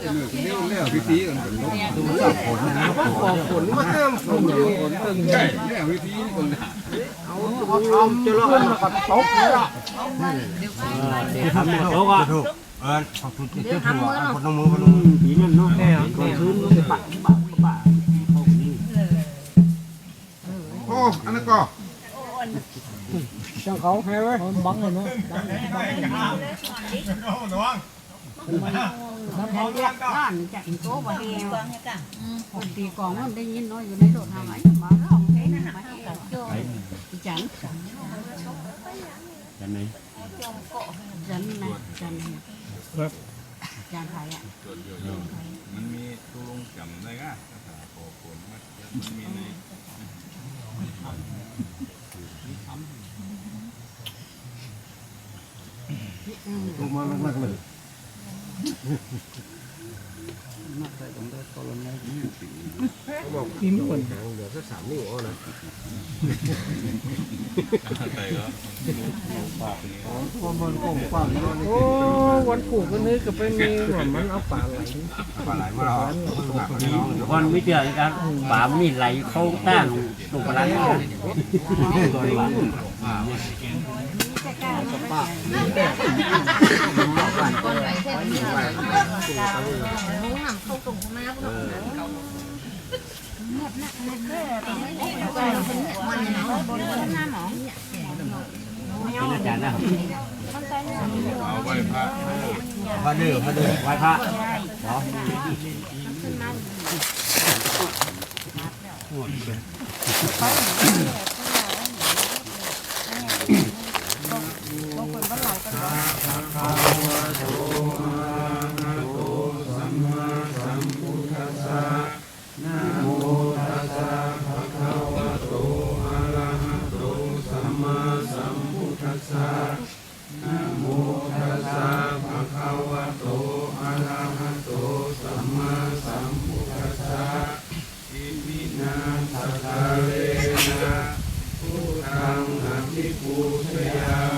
แล้ววิธีกันเป็นลบดูสับผลนะขอผลมาห้ามฝนอยู่ใช่แล้ววิธีคนน่ะทำจะรอดมากับตกเลยอะทำเนี่ยเขาว่าถูกเออขอบคุณที่เจ้าหัวคนน้องมือคนน้องผีนั่นเนาะแน่ก่อนซื้อมันจะปักปักปักโอ้อันนั้นก็ช่างเขาแพ้ไว้บังเลยเนาะ น้ำเขาเรียกด้านจากโต๊ะมาเฮวคนตีกองมันได้ยินน้อยอยู่ในโดดทำไมมาร้องเพลงนะมาเฮวจันกันไหนจันนะจันจันไทยอะมันมีตัวลงจำได้ก็ภาษาโคโคนมันมีในถูกมาแล้ว มากเลยกินคนเหลือแค่สามนิ้วเอานะแต่ก็คนมันก็ฟังเนาะโอ้วันผูกวันนี้ก็ไปมีว่ามันเอาป่าไหลปลาไหลมาเราหนักน้อวันไม่เจอกันป่ามีไหลเข้าตั้งตุกปลาเนี่ยตัวหลัง อาจารย์นะเอาไว้พระพาเดือพาเดือไหว้พระ สั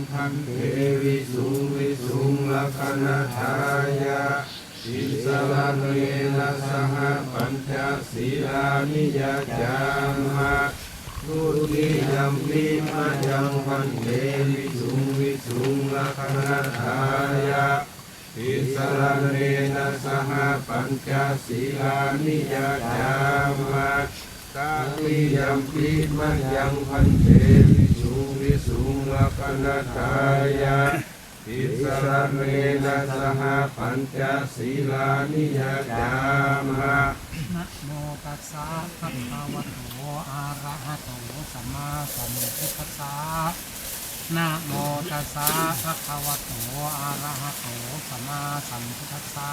ยังพันเทวิสุงวิสุงลักขณทายาอิสระเนนะสหปัญจศีลานิยจามะทุติยัมปิมายังพันเทวิสุงวิสุงลักขณทายาอิสระเนนะสหปัญจศีลานิยจามะตาลิยัมปิมัจยังพันเตวิ สุงลักนทายาอิสระเนนะสหปัญจศีลานิยจามะนะโมตัสสะภะคะวะโตอะระหะโตสัมมาสัมพุทธัสสะนะโมตัสสะภะคะวะโตอะระหะโตสัมมาสัมพุทธัสสะ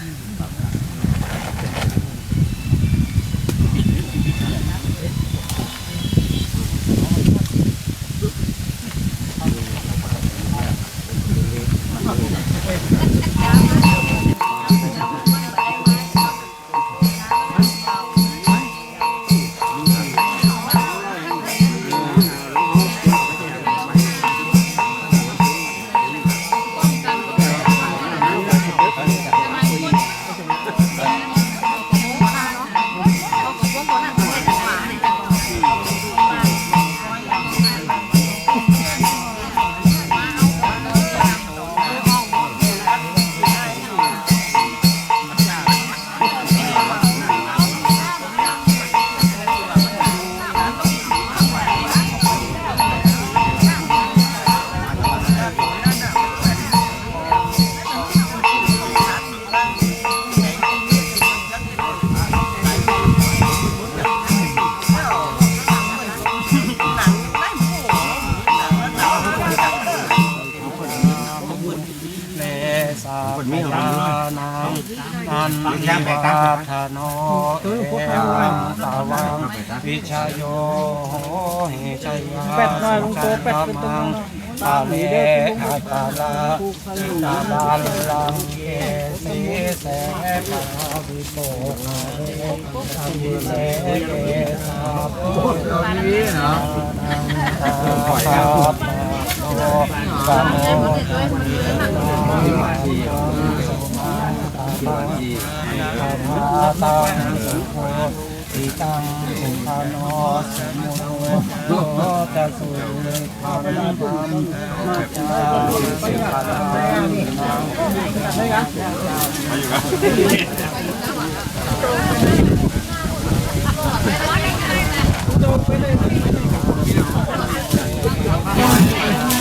เอันวาทโนเอวังสาวังวิชยโยโหหิชยาเป็ดน้อยลงโตเป็ดเป็นตัวตาเลอาตาลาตาลาลังเกสีแสกาวิโตนาเรสัมเสเกสาโพธิเนาะตาตาโตสาม โมทีตาตาสุโภติตังสุขโนสมุโนโตจะสุเลภารังมัจจาสิกขานัง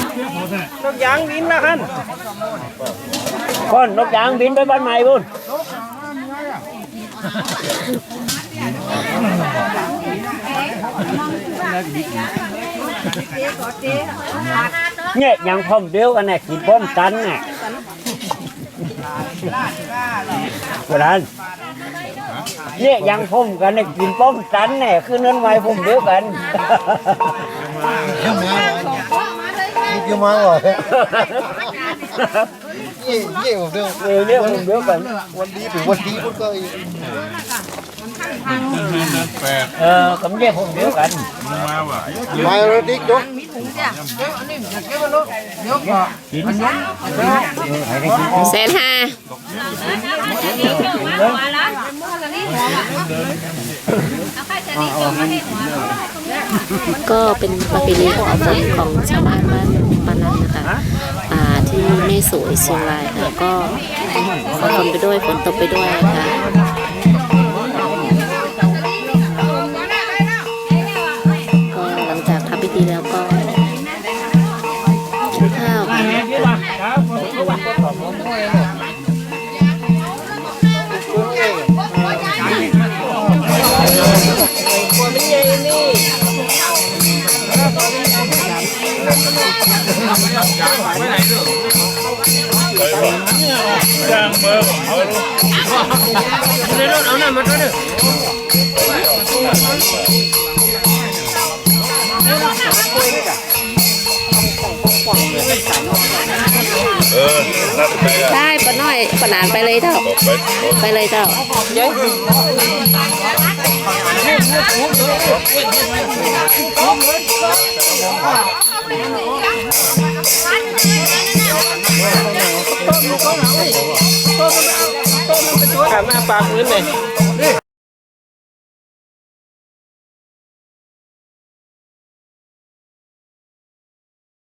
น กยางบินแล้วคันคนนกยางบินไปบ้านใหม่บุญเนี่ยยังพร้อมเดียวกันเนี่ยกินพร้อมกันเนี่ยกระดานเนี่ยยังพร้อมกันเนี่ยกินพร้อมกันเนี่ยคือนั้นไว้พร้อมเดียวกัน กี่มาก่อนยี่ยี่ผมเดียวเออเนี่ยพร้อมเดียวกันวันนี้ถึงวันนี้พุ่งก็อีกเออกำเยี่ยพร้อมเดียวกันมาแล้วดิ๊กจ๊กแสนห้าก็เป็นประเพณีของของชาวบ้านบ้าน ปานันนะคะอ่าที่แม่สวยเชียงรายค่ะก็ฝนไปด้วยฝนตกไปด้วยค่ะก็หลังจากทำพิธีแล้วก็กินข้าวค่ะ ได้ปะน้อยปะนานไปเลยเจ้าไปเลยเจ้า มาปากพื้นเลย